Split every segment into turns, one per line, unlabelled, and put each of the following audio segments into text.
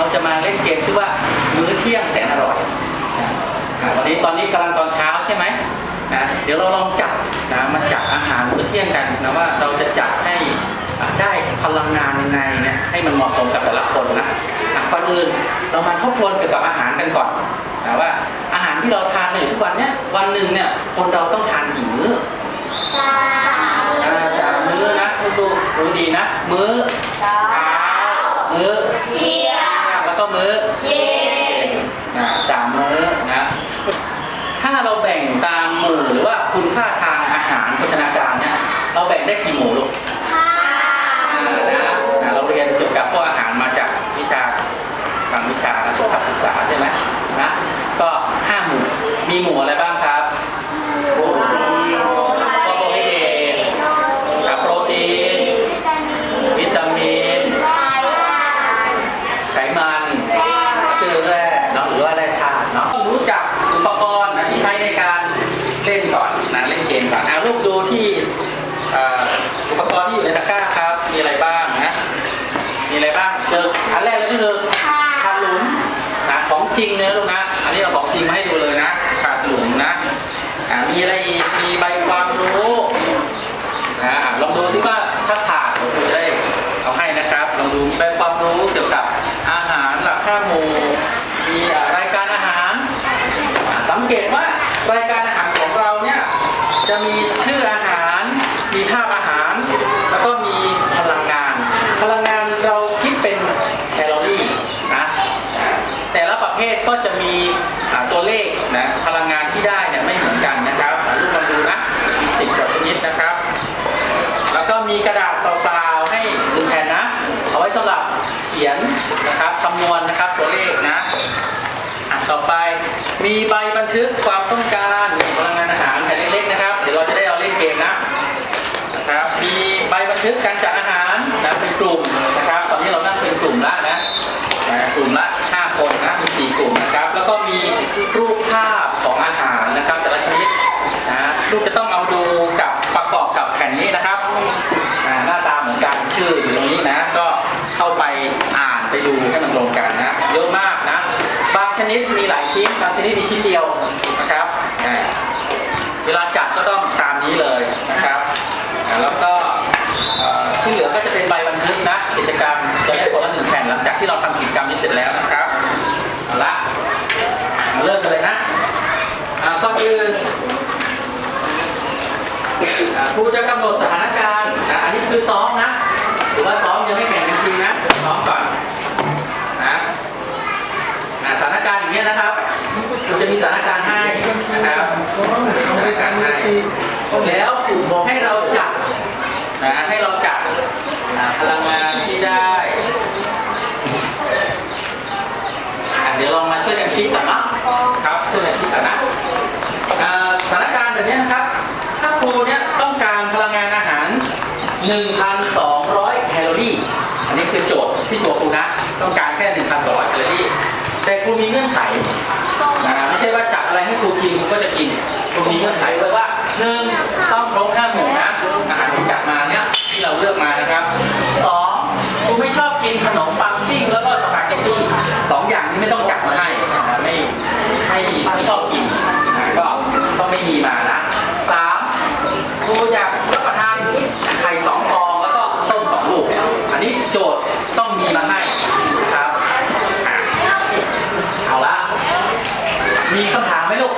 เราจะมาเล่นเกมชื่อว่ามื้อเที่ยงแสนอร่อยนะอะวันนี้ตอนนี้กำลังตอนเช้าใช่ไหมนะเดี๋ยวเราลองจัดนะมาจัดอาหารมื้อเที่ยงกันนะว่าเราจะจัดให้อะได้พลังงานยังไงเนี่ยให้มันเหมาะสมกับแต่ละคนนะอะก่อนอื่นเรามาทบทวนเกี่ยวกับอาหารกันก่อนนะว่าอาหารที่เราทานในทุกวันเนี้ยวันหนึ่งเนี่ยคนเราต้องทานกี่มื้ออ่าสามมื้อนะดูดูดีนะ มื้อเช้ามื้อแล้ว ก็มื้อนะสามมื้อนะ ถ้าเราแบ่งตามหมู่หรือว่าคุณค่าทางอาหารโภชนาการเนี่ยเราแบ่งได้กี่หมู่ลูกอ่านะนะเราเรียนเกี่ยวกับพวกอาหารมาจากวิชาทางวิชาสุขศึกษาใช่ไหมนะก็ห้าหมู่มีหมู่อะไรบ้างครับโปรตีนกับโปรตีน วิตามิน ไขมันก็คือแร่เนาะหรือว่าแร่ธาตุเนาะต้องรู้จักอุปกรณ์นะที่ใช้ในการเล่นก่อนนะเล่นเกมก่อนอะรูปดูที่เอ่ออุปกรณ์ที่อยู่ในตะกร้าครับ มีอะไรบ้างนะ มีอะไรบ้างเจออันแรกเลยก็คือถาดหลุมนะของจริงเนอะลูกนะ อันนี้เราของจริงมาให้ดูเลยนะถาดหลุมนะอ่ามีอะไรอีกมีใบความรู้นะอะลองดูซิว่าถ้าขาดเราจะได้เอาให้นะครับ ลองดูมีใบความรู้เกี่ยวกับอาหารหลักห้าหมู่มีอะรายการอาหารอะสัง เกตว่ารายการอาหารของเราเนี่ยจะมีชื่ออาหาร มีภาพอาหาร แล้วก็มีพลังงาน พลังงานเราคิดเป็นแคลอรี่นะแต่ละประเภทก็จะมีตัวเลขนะพลังงานที่ได้เนี่ยไม่เหมือนกันนะครับลูกมาดูนะมีสิบกว่าชนิดนะครับ แล้วก็มีกระดาษเปล่าๆให้หนึ่งแผ่นนะ เอาไว้สำหรับเขียนนะครับคำนวณนะครับตัวเลขนะ ต่อไป มีใบบันทึกความต้องการ ชิ้นบางชนิดมีชิ้นเดียวนะครับอ่าเวลาจัดก็ต้องตามนี้เลยนะครับ แล้วก็ที่เหลือก็จะเป็นใบบันทึกนะกิจกรรมจะได้คนละหนึ่งแผ่นหลังจากที่เราทำกิจกรรมนี้เสร็จแล้วนะครับเอาละมาเริ่มกันเลยนะก่อนอื่นอ่าครูจะกำหนดสถานการณ์อันนี้คือซ้อมนะหรือว่าซ้อมยังไม่แข่งจริงนะซ้อมก่อนนะสถานการณ์อย่างเงี้นะครับ จะมีสถานการณ์ให้นะครับสถานการณ์ให้แล้วให้เราจัดนะให้เราจัดนะพลังงานที่ได้อะเดี๋ยวลองมาช่วยกันคิดกันเนาะครับช่วยกันคิดกันนะอ่าสถานการณ์แบบนี้นะครับ ถ้าครูเนี่ยต้องการพลังงานอาหาร 1,200 แคลอรี่ อันนี้คือโจทย์ที่ตัวครูนะ ต้องการแค่ 1,200 แคลอรี่ แต่ครูมีเงื่อนไข นะไม่ใช่ว่าจัดอะไรให้ครูกินครูก็จะกินครูมีเงื่อนไขไว้ว่าหนึ่งต้องครบห้าหมู่นะอาหารที่จัดมาเนี่ยที่เราเลือกมานะครับสองครูไม่ชอบกินขนมปังปิ้งแล้วก็สปาเกตตี้สองอย่างนี้ไม่ต้องจัดมาให้นะไม่ไม่ไม่ชอบกินนะก็ต้องไม่มีมานะสามครูอยากรับประทานไข่สองฟองแล้วก็ส้มสองลูก อันนี้โจทย์ต้องมีมาให้นะครับอะเอาละ มีคำถามไหมลูก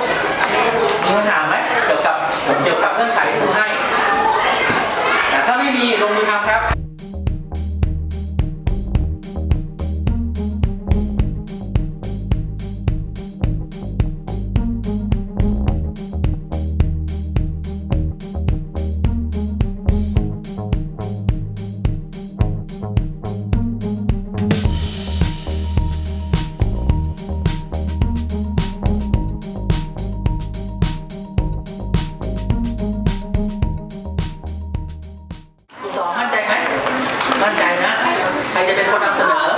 สองมั่นใจไหมมั่นใจนะ ใคร
จะเป็
นคนนำเสนอ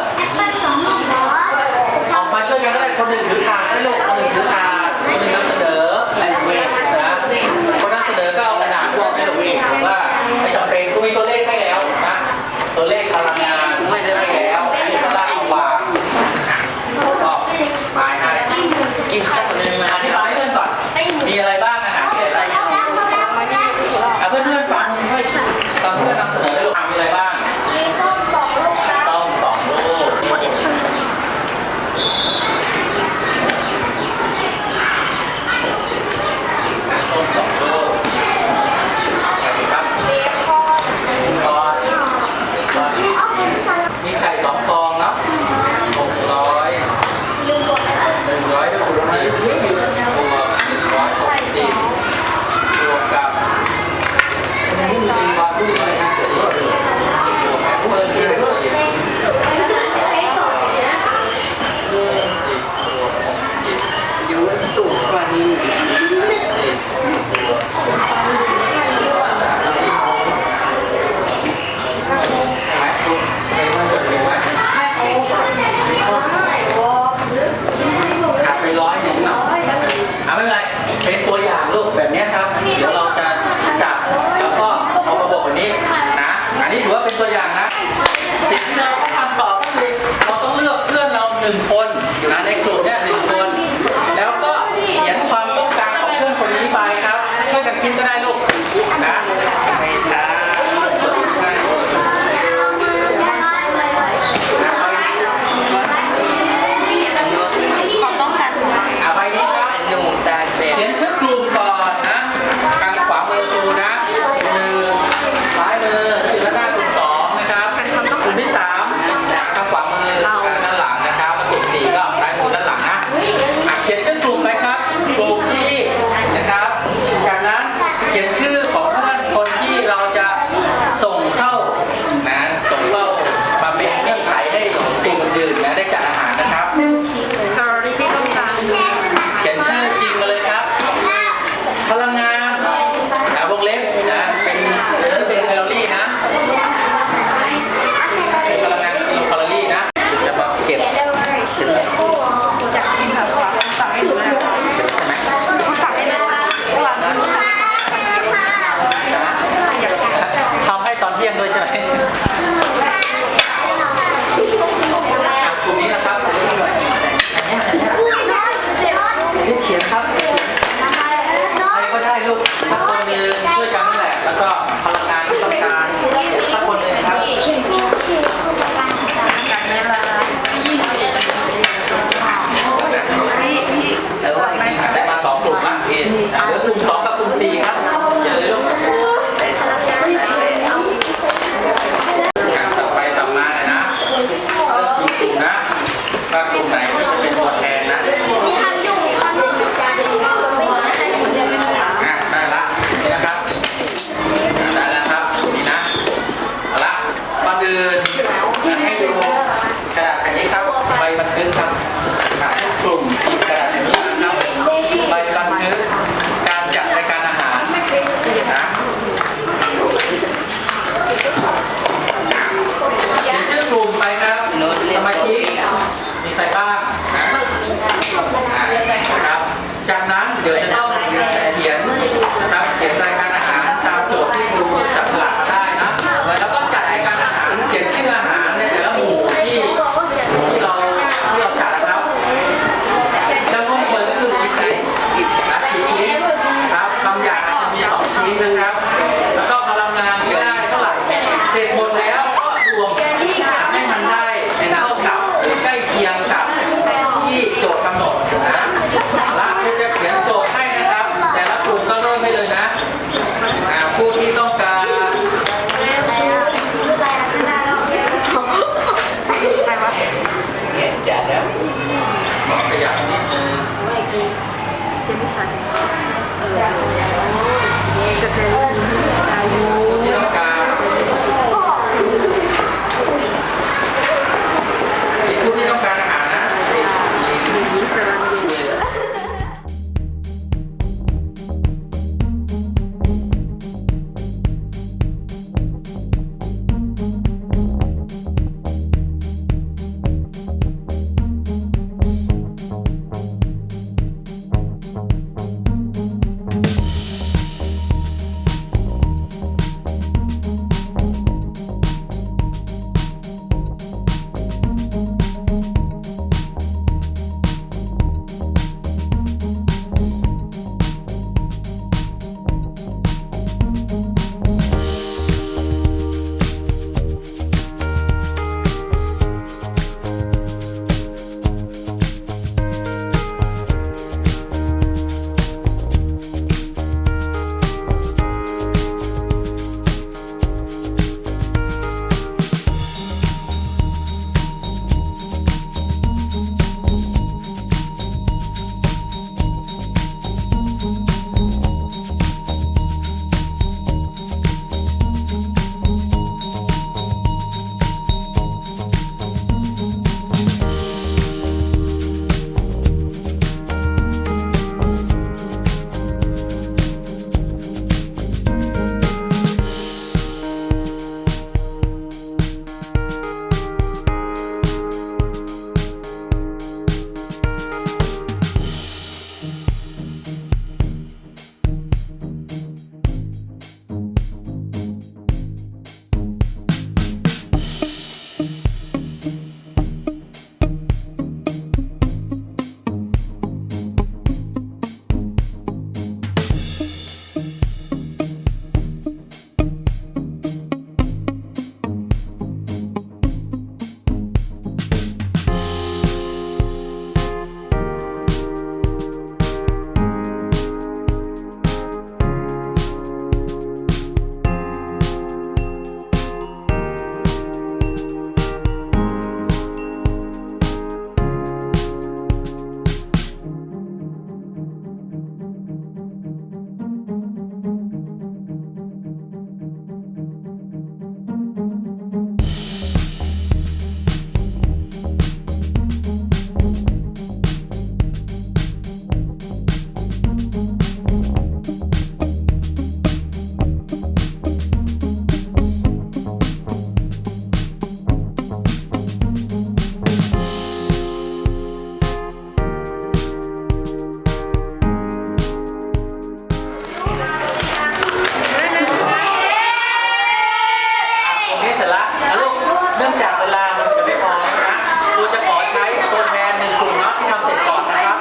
ร็จละนะลูกเนื่องจากเวลามันจะไม่พอนะครูจะขอใช้ตัวแทนหนึ่งกลุ่มเนาะที่ทำเสร็จก่อนนะครับ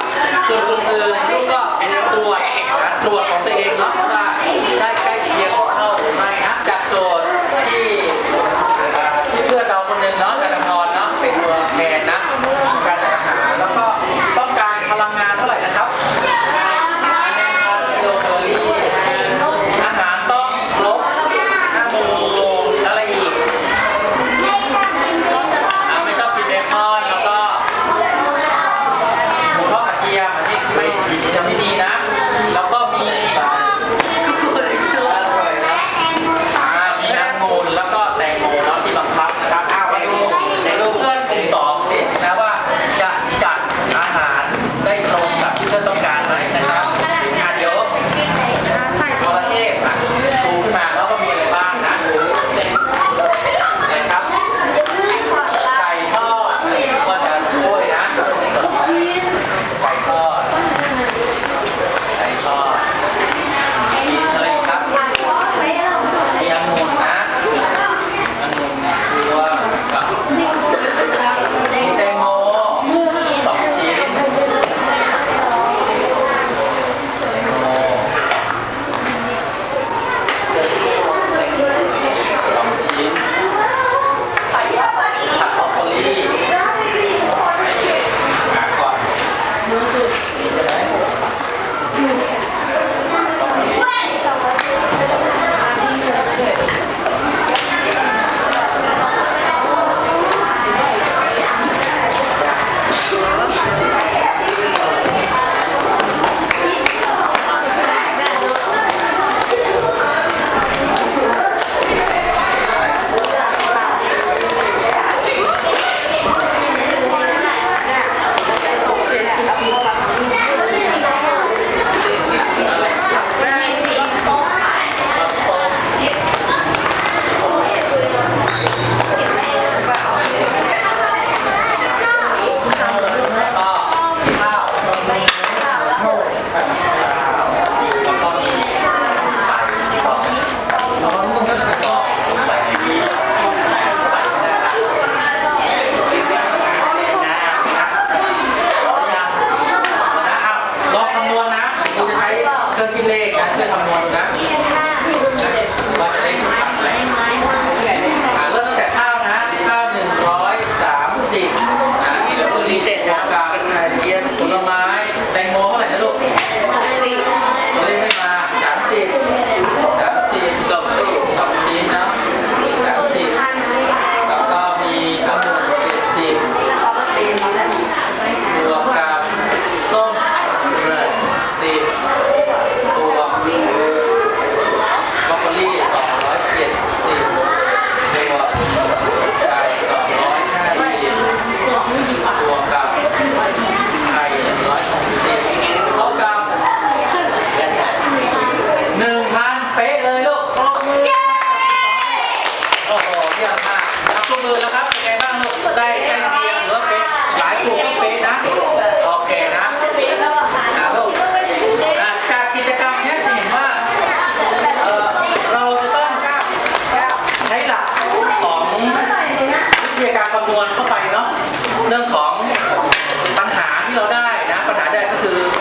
ส่วนกลุ่มอื่นลูกก็ตรวจนตรวจของตัวเองเนาะว่าได้ใกล้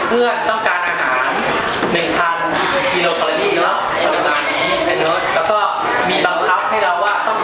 เพื่อนต้องการอาหาร 1,000กิโล
แค
ลอรี่เนาะประมาณนี้ไอ้เนิแล้วก็มีบังคับให้เราว่าต้อง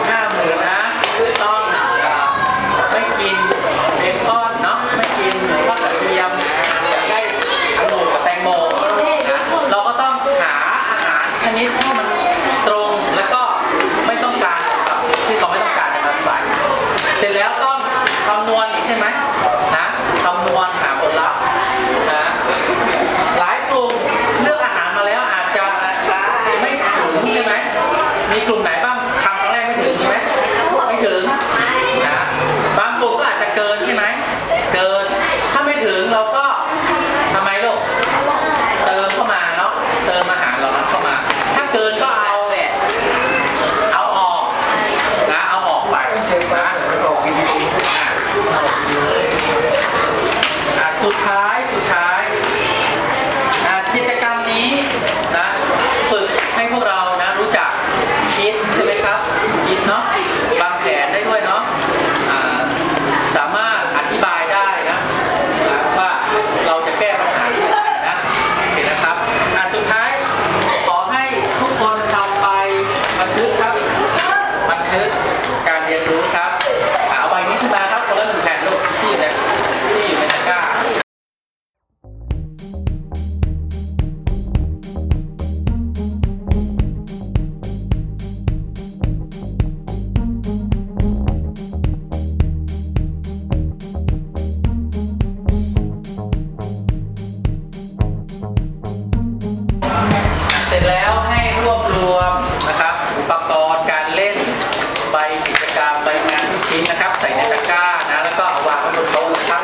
้านะแล้วก็เอาวางไว้บนโต๊ะนะครับ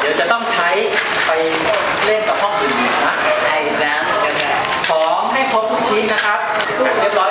เดี๋ยวจะต้องใช้ไปเล่นกับห้องอื่นนะ
ไอ้น้ำ
ของให้ครบทุกชิ้นนะครับเรียบร้อย